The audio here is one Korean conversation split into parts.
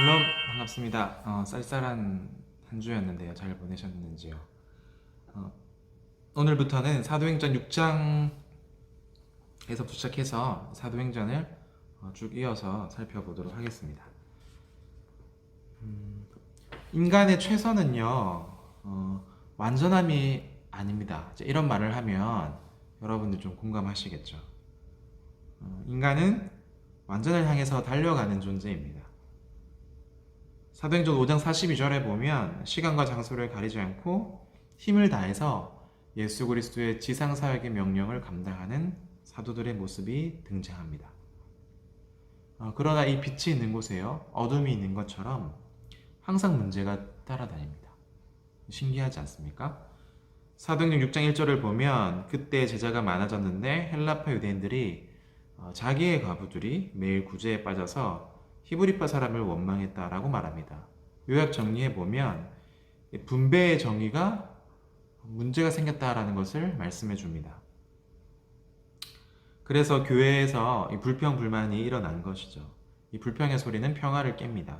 반갑습니다. 어, 쌀쌀한 한 주였는데요. 잘 보내셨는지요? 어, 오늘부터는 사도행전 6장에서 시작해서 사도행전을 어, 쭉 이어서 살펴보도록 하겠습니다. 음, 인간의 최선은요, 어, 완전함이 아닙니다. 이런 말을 하면 여러분들 좀 공감하시겠죠. 어, 인간은 완전을 향해서 달려가는 존재입니다. 사도행전 5장 42절에 보면 시간과 장소를 가리지 않고 힘을 다해서 예수 그리스도의 지상 사역의 명령을 감당하는 사도들의 모습이 등장합니다. 어, 그러나 이 빛이 있는 곳에요 어둠이 있는 것처럼 항상 문제가 따라다닙니다. 신기하지 않습니까? 사도행전 6장 1절을 보면 그때 제자가 많아졌는데 헬라파 유대인들이 어, 자기의 과부들이 매일 구제에 빠져서 히브리파 사람을 원망했다라고 말합니다. 요약 정리해 보면 분배의 정의가 문제가 생겼다라는 것을 말씀해 줍니다. 그래서 교회에서 이 불평 불만이 일어난 것이죠. 이 불평의 소리는 평화를 깹니다.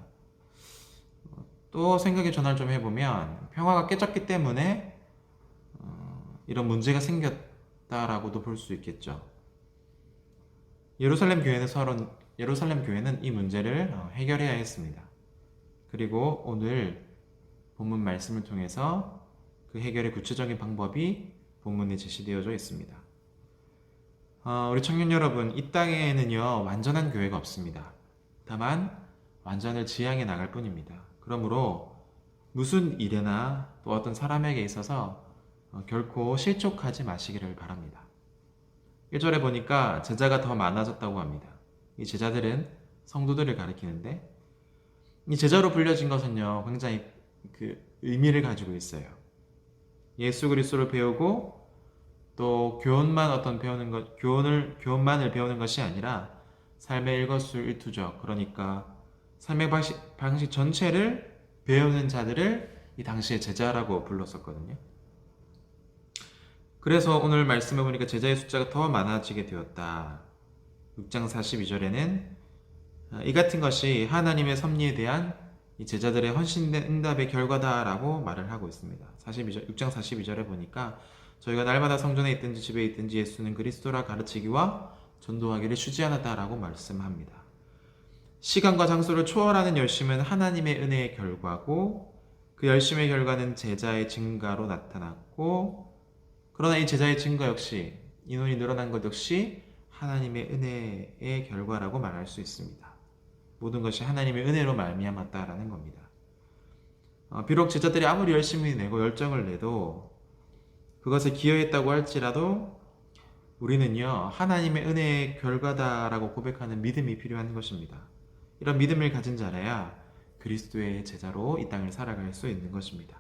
또 생각의 전환을 좀 해보면 평화가 깨졌기 때문에 어, 이런 문제가 생겼다라고도 볼 수 있겠죠. 예루살렘 교회는 서론 예루살렘 교회는 이 문제를 어, 해결해야 했습니다. 그리고 오늘 본문 말씀을 통해서 그 해결의 구체적인 방법이 본문에 제시되어져 있습니다. 어, 우리 청년 여러분, 이 땅에는요 완전한 교회가 없습니다. 다만 완전을 지향해 나갈 뿐입니다. 그러므로 무슨 일에나 또 어떤 사람에게 있어서 어, 결코 실족하지 마시기를 바랍니다. 1절에 보니까 제자가 더 많아졌다고 합니다. 이 제자들은 성도들을 가리키는데 이 제자로 불려진 것은요 굉장히 그 의미를 가지고 있어요. 예수 그리스도를 배우고 또 교훈만 어떤 배우는 것 교훈을 교훈만을 배우는 것이 아니라 삶의 일거수일투족 그러니까 삶의 방식, 방식 전체를 배우는 자들을 이 당시에 제자라고 불렀었거든요. 그래서 오늘 말씀해 보니까 제자의 숫자가 더 많아지게 되었다. 6장 42절에는 이 같은 것이 하나님의 섭리에 대한 이 제자들의 헌신된 응답의 결과다라고 말을 하고 있습니다. 42절, 6장 42절에 보니까 저희가 날마다 성전에 있든지 집에 있든지 예수는 그리스도라 가르치기와 전도하기를 쉬지 않았다라고 말씀합니다. 시간과 장소를 초월하는 열심은 하나님의 은혜의 결과고 그 열심의 결과는 제자의 증가로 나타났고 그러나 이 제자의 증거 역시 인원이 늘어난 것 역시 하나님의 은혜의 결과라고 말할 수 있습니다. 모든 것이 하나님의 은혜로 말미암았다라는 겁니다. 어, 비록 제자들이 아무리 열심히 내고 열정을 내도 그것에 기여했다고 할지라도 우리는요 하나님의 은혜의 결과다라고 고백하는 믿음이 필요한 것입니다. 이런 믿음을 가진 자라야 그리스도의 제자로 이 땅을 살아갈 수 있는 것입니다.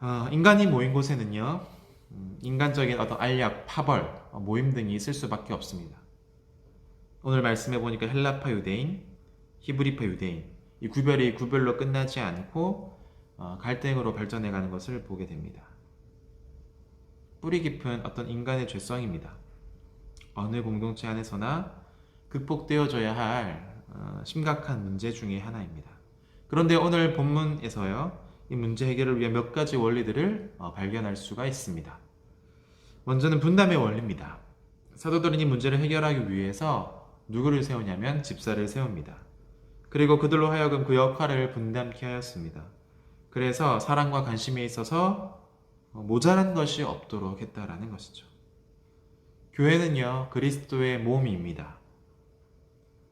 어, 인간이 모인 곳에는요 음, 인간적인 어떤 알약, 파벌, 어, 모임 등이 있을 수밖에 없습니다. 오늘 말씀해 보니까 헬라파 유대인, 히브리파 유대인 이 구별이 구별로 끝나지 않고 어, 갈등으로 발전해 가는 것을 보게 됩니다. 뿌리 깊은 어떤 인간의 죄성입니다. 어느 공동체 안에서나 극복되어져야 할 어, 심각한 문제 중의 하나입니다. 그런데 오늘 본문에서요, 이 문제 해결을 위한 몇 가지 원리들을 어, 발견할 수가 있습니다. 먼저는 분담의 원리입니다. 사도들은 이 문제를 해결하기 위해서 누구를 세우냐면 집사를 세웁니다. 그리고 그들로 하여금 그 역할을 분담케 하였습니다. 그래서 사랑과 관심에 있어서 모자란 것이 없도록 했다라는 것이죠. 교회는요, 그리스도의 몸입니다.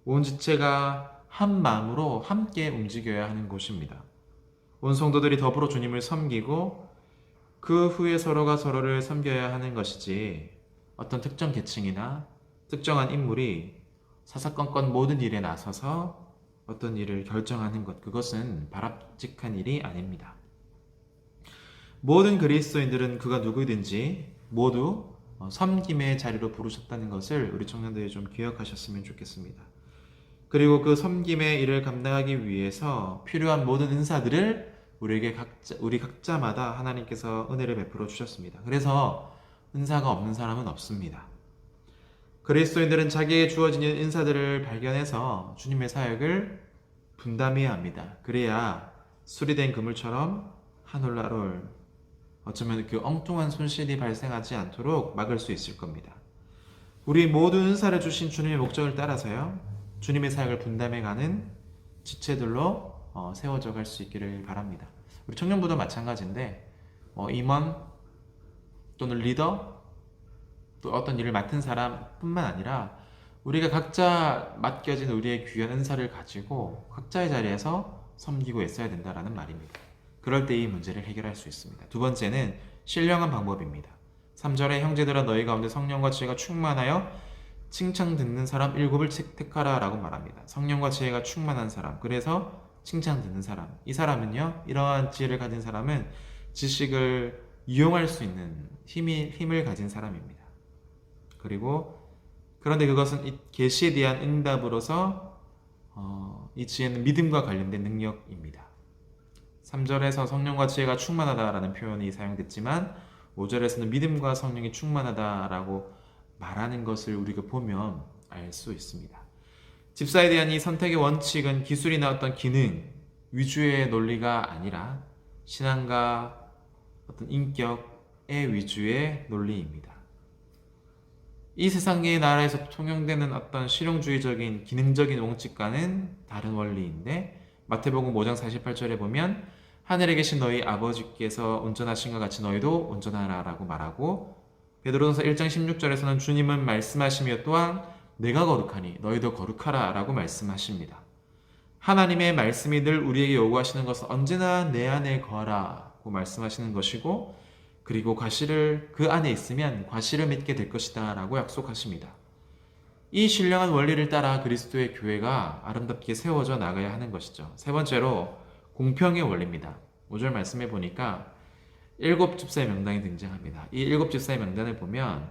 온 지체가 한 마음으로 함께 움직여야 하는 곳입니다. 온 성도들이 더불어 주님을 섬기고 그 후에 서로가 서로를 섬겨야 하는 것이지 어떤 특정 계층이나 특정한 인물이 사사건건 모든 일에 나서서 어떤 일을 결정하는 것, 그것은 바람직한 일이 아닙니다. 모든 그리스도인들은 그가 누구든지 모두 어, 섬김의 자리로 부르셨다는 것을 우리 청년들이 좀 기억하셨으면 좋겠습니다. 그리고 그 섬김의 일을 감당하기 위해서 필요한 모든 은사들을 우리에게 각자, 우리 각자마다 하나님께서 은혜를 베풀어 주셨습니다. 그래서 은사가 없는 사람은 없습니다. 그리스도인들은 자기에게 주어진 은사들을 발견해서 주님의 사역을 분담해야 합니다. 그래야 수리된 그물처럼 한 올라롤 어쩌면 그 엉뚱한 손실이 발생하지 않도록 막을 수 있을 겁니다. 우리 모든 은사를 주신 주님의 목적을 따라서요. 주님의 사역을 분담해가는 지체들로 어, 세워져 갈 수 있기를 바랍니다. 우리 청년부도 마찬가지인데 어, 임원 또는 리더 또 어떤 일을 맡은 사람뿐만 아니라 우리가 각자 맡겨진 우리의 귀한 은사를 가지고 각자의 자리에서 섬기고 애써야 된다라는 말입니다. 그럴 때 이 문제를 해결할 수 있습니다. 두 번째는 신령한 방법입니다. 3절에 형제들아 너희 가운데 성령과 지혜가 충만하여 칭찬 듣는 사람 일곱을 택하라 라고 말합니다. 성령과 지혜가 충만한 사람. 그래서 칭찬 듣는 사람. 이 사람은요, 이러한 지혜를 가진 사람은 지식을 이용할 수 있는 힘이, 힘을 가진 사람입니다. 그리고 그런데 그것은 이 계시에 대한 응답으로서 어, 이 지혜는 믿음과 관련된 능력입니다. 3절에서 성령과 지혜가 충만하다라는 표현이 사용됐지만 5절에서는 믿음과 성령이 충만하다라고 말하는 것을 우리가 보면 알 수 있습니다. 집사에 대한 이 선택의 원칙은 기술이나 어떤 기능 위주의 논리가 아니라 신앙과 어떤 인격의 위주의 논리입니다. 이 세상의 나라에서 통용되는 어떤 실용주의적인 기능적인 원칙과는 다른 원리인데 마태복음 5장 48절에 보면 하늘에 계신 너희 아버지께서 운전하신 것 같이 너희도 운전하라라고 말하고 베드로전서 1장 16절에서는 주님은 말씀하시며 또한 내가 거룩하니 너희도 거룩하라 라고 말씀하십니다. 하나님의 말씀이 늘 우리에게 요구하시는 것은 언제나 내 안에 거하라고 말씀하시는 것이고 그리고 과실을 그 안에 있으면 과실을 맺게 될 것이다 라고 약속하십니다. 이 신령한 원리를 따라 그리스도의 교회가 아름답게 세워져 나가야 하는 것이죠. 세 번째로 공평의 원리입니다. 5절 말씀해 보니까 일곱 집사의 명단이 등장합니다. 이 일곱 집사의 명단을 보면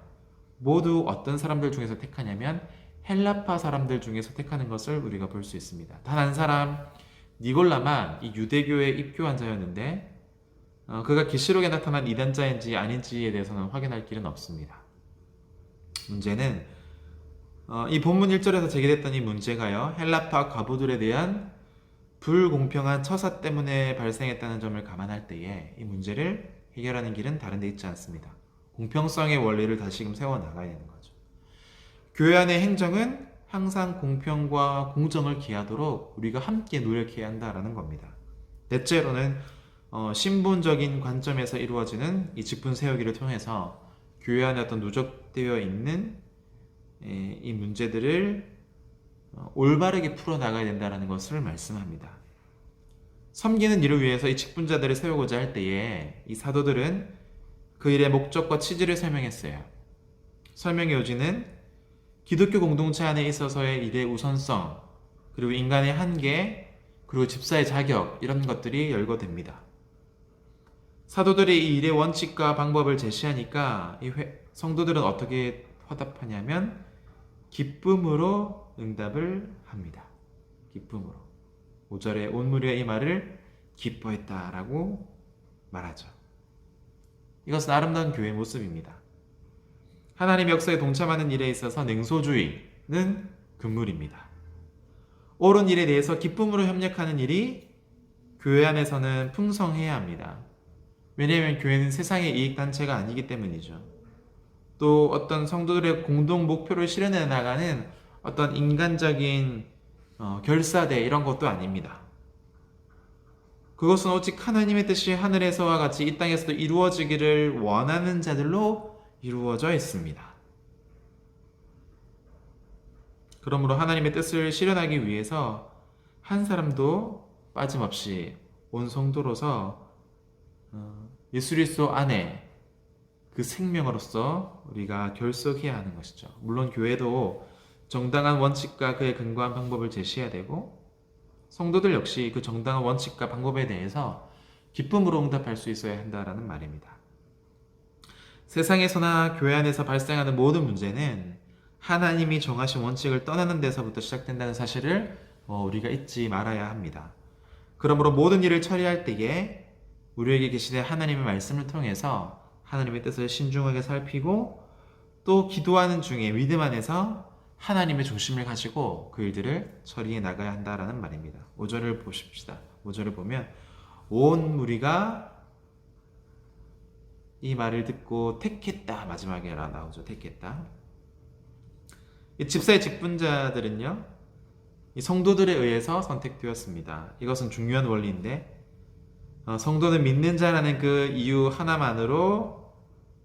모두 어떤 사람들 중에서 택하냐면 헬라파 사람들 중에서 택하는 것을 우리가 볼 수 있습니다. 단 한 사람 니골라만 이 유대교에 입교한 자였는데 어, 그가 계시록에 나타난 이단자인지 아닌지에 대해서는 확인할 길은 없습니다. 문제는 어, 이 본문 1절에서 제기됐던 이 문제가요. 헬라파 과부들에 대한 불공평한 처사 때문에 발생했다는 점을 감안할 때에 이 문제를 해결하는 길은 다른 데 있지 않습니다. 공평성의 원리를 다시금 세워 나가야 되는 거죠. 교회 안의 행정은 항상 공평과 공정을 기하도록 우리가 함께 노력해야 한다라는 겁니다. 넷째로는 어, 신분적인 관점에서 이루어지는 이 직분 세우기를 통해서 교회 안에 어떤 누적되어 있는 에, 이 문제들을 어, 올바르게 풀어 나가야 된다는 것을 말씀합니다. 섬기는 일을 위해서 이 직분자들을 세우고자 할 때에 이 사도들은 그 일의 목적과 취지를 설명했어요. 설명의 요지는 기독교 공동체 안에 있어서의 일의 우선성, 그리고 인간의 한계, 그리고 집사의 자격, 이런 것들이 열거됩니다. 사도들이 이 일의 원칙과 방법을 제시하니까 이 회, 성도들은 어떻게 화답하냐면 기쁨으로 응답을 합니다. 기쁨으로. 5절에 온 무리가 이 말을 기뻐했다라고 말하죠. 이것은 아름다운 교회의 모습입니다. 하나님의 역사에 동참하는 일에 있어서 냉소주의는 금물입니다. 옳은 일에 대해서 기쁨으로 협력하는 일이 교회 안에서는 풍성해야 합니다. 왜냐하면 교회는 세상의 이익단체가 아니기 때문이죠. 또 어떤 성도들의 공동 목표를 실현해 나가는 어떤 인간적인 어, 결사대 이런 것도 아닙니다. 그것은 오직 하나님의 뜻이 하늘에서와 같이 이 땅에서도 이루어지기를 원하는 자들로 이루어져 있습니다. 그러므로 하나님의 뜻을 실현하기 위해서 한 사람도 빠짐없이 온 성도로서 어, 예수 그리스도 안에 그 생명으로서 우리가 결속해야 하는 것이죠. 물론 교회도 정당한 원칙과 그에 근거한 방법을 제시해야 되고 성도들 역시 그 정당한 원칙과 방법에 대해서 기쁨으로 응답할 수 있어야 한다라는 말입니다. 세상에서나 교회 안에서 발생하는 모든 문제는 하나님이 정하신 원칙을 떠나는 데서부터 시작된다는 사실을 어, 우리가 잊지 말아야 합니다. 그러므로 모든 일을 처리할 때에 우리에게 계시된 하나님의 말씀을 통해서 하나님의 뜻을 신중하게 살피고 또 기도하는 중에 믿음 안에서 하나님의 중심을 가지고 그 일들을 처리해 나가야 한다라는 말입니다. 5절을 보십시다. 5절을 보면 온 무리가 이 말을 듣고 택했다 마지막에 나오죠. 택했다. 이 집사의 직분자들은요. 이 성도들에 의해서 선택되었습니다. 이것은 중요한 원리인데 어, 성도는 믿는 자라는 그 이유 하나만으로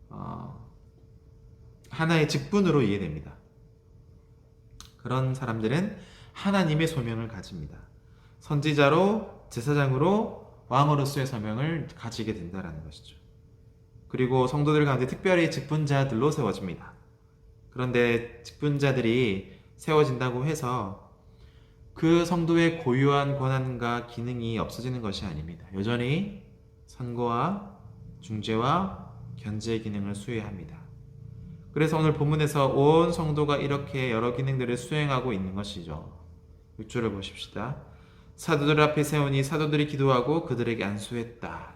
어, 하나의 직분으로 이해됩니다. 그런 사람들은 하나님의 소명을 가집니다. 선지자로 제사장으로 왕으로서의 소명을 가지게 된다라는 것이죠. 그리고 성도들 가운데 특별히 직분자들로 세워집니다. 그런데 직분자들이 세워진다고 해서 그 성도의 고유한 권한과 기능이 없어지는 것이 아닙니다. 여전히 선거와 중재와 견제 기능을 수행합니다. 그래서 오늘 본문에서 온 성도가 이렇게 여러 기능들을 수행하고 있는 것이죠. 6절을 보십시다. 사도들 앞에 세우니 사도들이 기도하고 그들에게 안수했다.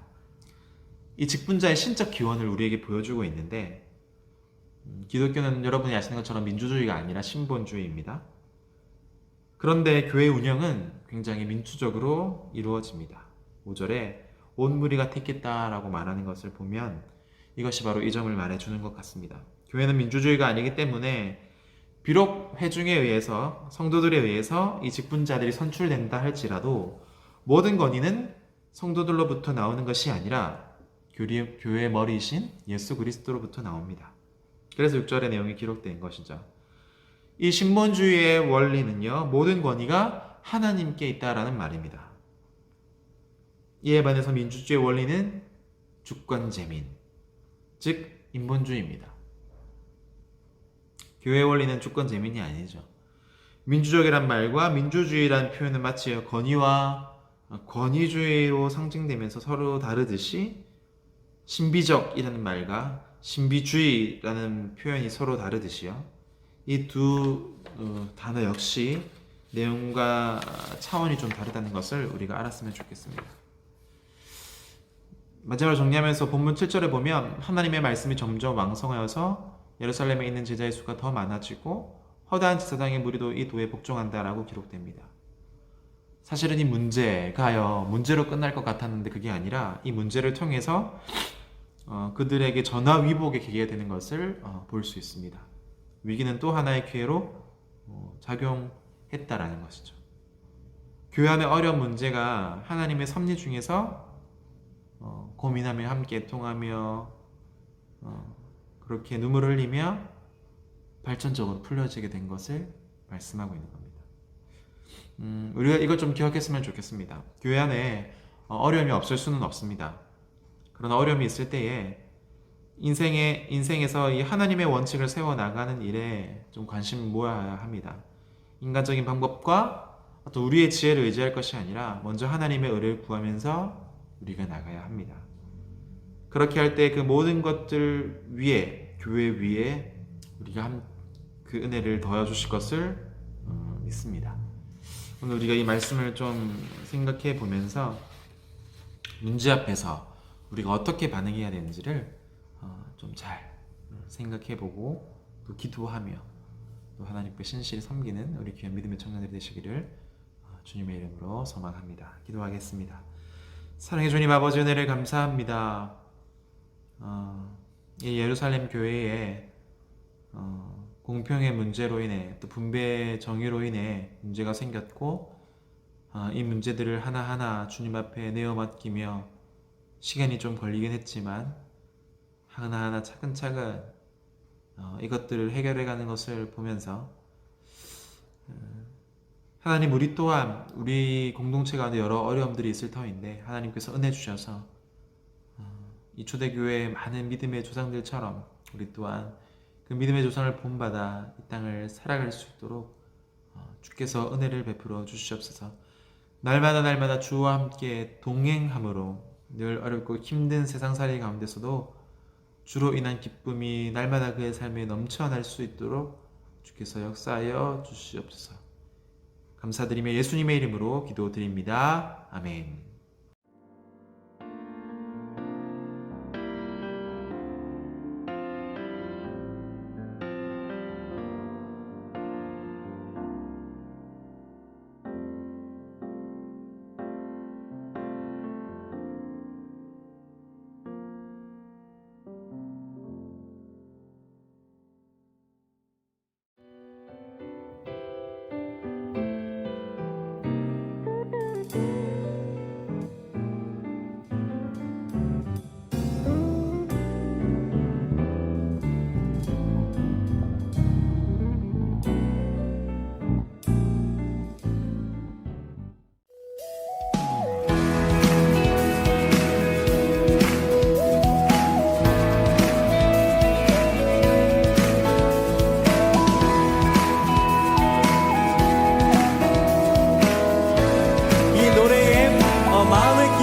이 직분자의 신적 기원을 우리에게 보여주고 있는데 음, 기독교는 여러분이 아시는 것처럼 민주주의가 아니라 신본주의입니다. 그런데 교회 운영은 굉장히 민주적으로 이루어집니다. 5절에 온 무리가 택했다라고 말하는 것을 보면 이것이 바로 이 점을 말해주는 것 같습니다. 교회는 민주주의가 아니기 때문에 비록 회중에 의해서 성도들에 의해서 이 직분자들이 선출된다 할지라도 모든 권위는 성도들로부터 나오는 것이 아니라 교회의 머리이신 예수 그리스도로부터 나옵니다. 그래서 6절의 내용이 기록된 것이죠. 이 신본주의의 원리는요, 모든 권위가 하나님께 있다라는 말입니다. 이에 반해서 민주주의 원리는 주권재민, 즉 인본주의입니다. 교회 원리는 주권재민이 아니죠. 민주적이란 말과 민주주의란 표현은 마치 권위와 권위주의로 상징되면서 서로 다르듯이 신비적이라는 말과 신비주의라는 표현이 서로 다르듯이요. 이두 어, 단어 역시 내용과 차원이 좀 다르다는 것을 우리가 알았으면 좋겠습니다. 마지막으로 정리하면서 본문 7절에 보면 하나님의 말씀이 점점 왕성하여서 예루살렘에 있는 제자의 수가 더 많아지고 허다한 제사장의 무리도 이 도에 복종한다라고 기록됩니다. 사실은 이 문제가요 문제로 끝날 것 같았는데 그게 아니라 이 문제를 통해서 어, 그들에게 전화 위복의 계기가 되는 것을 어, 볼수 있습니다. 위기는 또 하나의 기회로 어, 작용했다라는 것이죠. 교회 안의 어려운 문제가 하나님의 섭리 중에서 어, 고민하며 함께 통하며 어, 그렇게 눈물을 흘리며 발전적으로 풀려지게 된 것을 말씀하고 있는 겁니다. 음, 우리가 이걸 좀 기억했으면 좋겠습니다. 교회 안에 어, 어려움이 없을 수는 없습니다. 그런 어려움이 있을 때에 인생의 인생에서 이 하나님의 원칙을 세워 나가는 일에 좀 관심을 모아야 합니다. 인간적인 방법과 또 우리의 지혜를 의지할 것이 아니라 먼저 하나님의 의를 구하면서 우리가 나가야 합니다. 그렇게 할 때 그 모든 것들 위에 교회 위에 우리가 그 은혜를 더해 주실 것을 어, 믿습니다. 오늘 우리가 이 말씀을 좀 생각해 보면서 문제 앞에서 우리가 어떻게 반응해야 되는지를 어, 좀잘 생각해 보고 또 기도하며 또 하나님께 신실히 섬기는 우리 귀한 믿음의 청년들이 되시기를 어, 주님의 이름으로 소망합니다. 기도하겠습니다. 사랑의 주님 아버지 은혜를 감사합니다. 어, 이 예루살렘 교회에 어, 공평의 문제로 인해 또 분배 정의로 인해 문제가 생겼고 어, 이 문제들을 하나하나 주님 앞에 내어 맡기며 시간이 좀 걸리긴 했지만 하나하나 차근차근 어, 이것들을 해결해 가는 것을 보면서 하나님 우리 또한 우리 공동체 가운데 여러 어려움들이 있을 터인데 하나님께서 은혜 주셔서 이 초대교회의 많은 믿음의 조상들처럼 우리 또한 그 믿음의 조상을 본받아 이 땅을 살아갈 수 있도록 어, 주께서 은혜를 베풀어 주시옵소서. 날마다 날마다 주와 함께 동행함으로 늘 어렵고 힘든 세상살이 가운데서도 주로 인한 기쁨이 날마다 그의 삶에 넘쳐날 수 있도록 주께서 역사하여 주시옵소서. 감사드리며 예수님의 이름으로 기도드립니다. 아멘.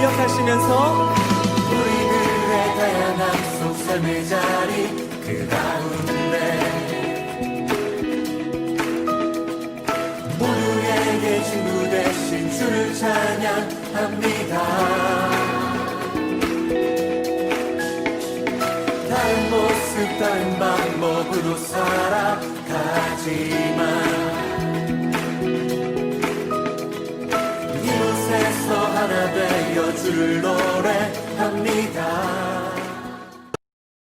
기억하시면서 우리들의 다양한 속 삶의 자리 그 가운데 모두에게 친구 대신 주를 찬양합니다. 다른 모습 다른 방법으로 살아가지만 주를 노래합니다.